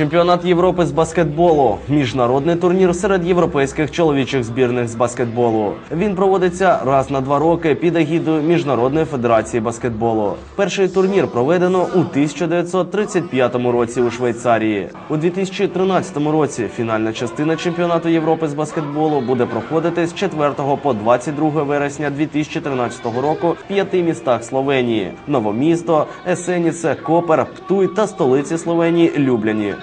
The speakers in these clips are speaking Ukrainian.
Чемпіонат Європи з баскетболу міжнародний турнір серед європейських чоловічих збірних з баскетболу. Він проводиться раз на два роки під егідою Міжнародної федерації баскетболу. Перший турнір проведено у 1935 році у Швейцарії. У 2013 році фінальна частина чемпіонату Європи з баскетболу буде проходити з 4 по 22 вересня 2013 року в п'яти містах Словенії: Новомісто, Есеніце, Копер, Птуй та столиці Словенії Любляні.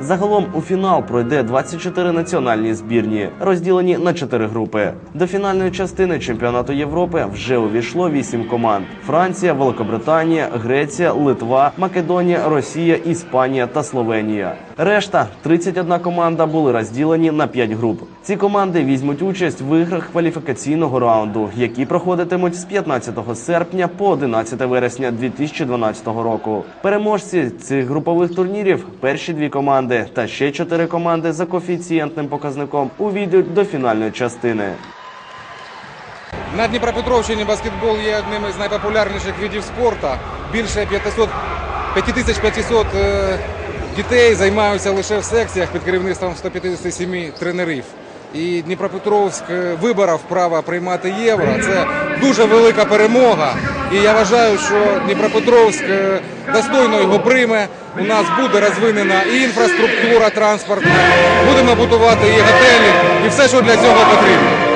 Загалом у фінал пройде 24 національні збірні, розділені на 4 групи. До фінальної частини чемпіонату Європи вже увійшло 8 команд: Франція, Великобританія, Греція, Литва, Македонія, Росія, Іспанія та Словенія. Решта 31 команда були розділені на 5 груп. Ці команди візьмуть участь в іграх кваліфікаційного раунду, які проходитимуть з 15 серпня по 11 вересня 2012 року. Переможці цих групових турнірів перші дві команди та ще чотири команди за коефіцієнтним показником увійдуть до фінальної частини. На Дніпропетровщині баскетбол є одним із найпопулярніших видів спорту. Більше 500, 5500 е, дітей займаються лише в секціях під керівництвом 157 тренерів. І Дніпропетровськ е, виборов право приймати євро. Це дуже велика перемога. І я вважаю, що Дніпропетровськ е, достойно його прийме. У нас буде розвинена і інфраструктура транспортна, будемо будувати і готелі, і все, що для цього потрібно.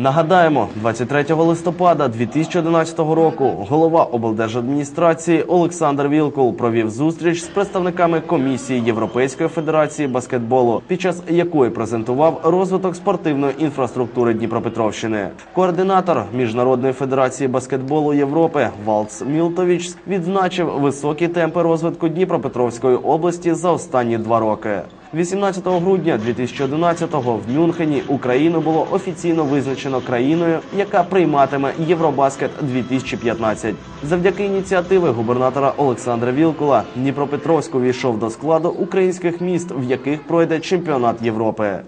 Нагадаємо, 23 листопада 2011 року голова облдержадміністрації Олександр Вілкул провів зустріч з представниками комісії Європейської федерації баскетболу, під час якої презентував розвиток спортивної інфраструктури Дніпропетровщини. Координатор міжнародної федерації баскетболу Європи Валц Мілтович відзначив високі темпи розвитку Дніпропетровської області за останні два роки. 18 грудня 2011-го в Мюнхені Україну було офіційно визначено країною, яка прийматиме Євробаскет 2015. Завдяки ініціативи губернатора Олександра Вілкула Дніпропетровськ увійшов до складу українських міст, в яких пройде чемпіонат Європи.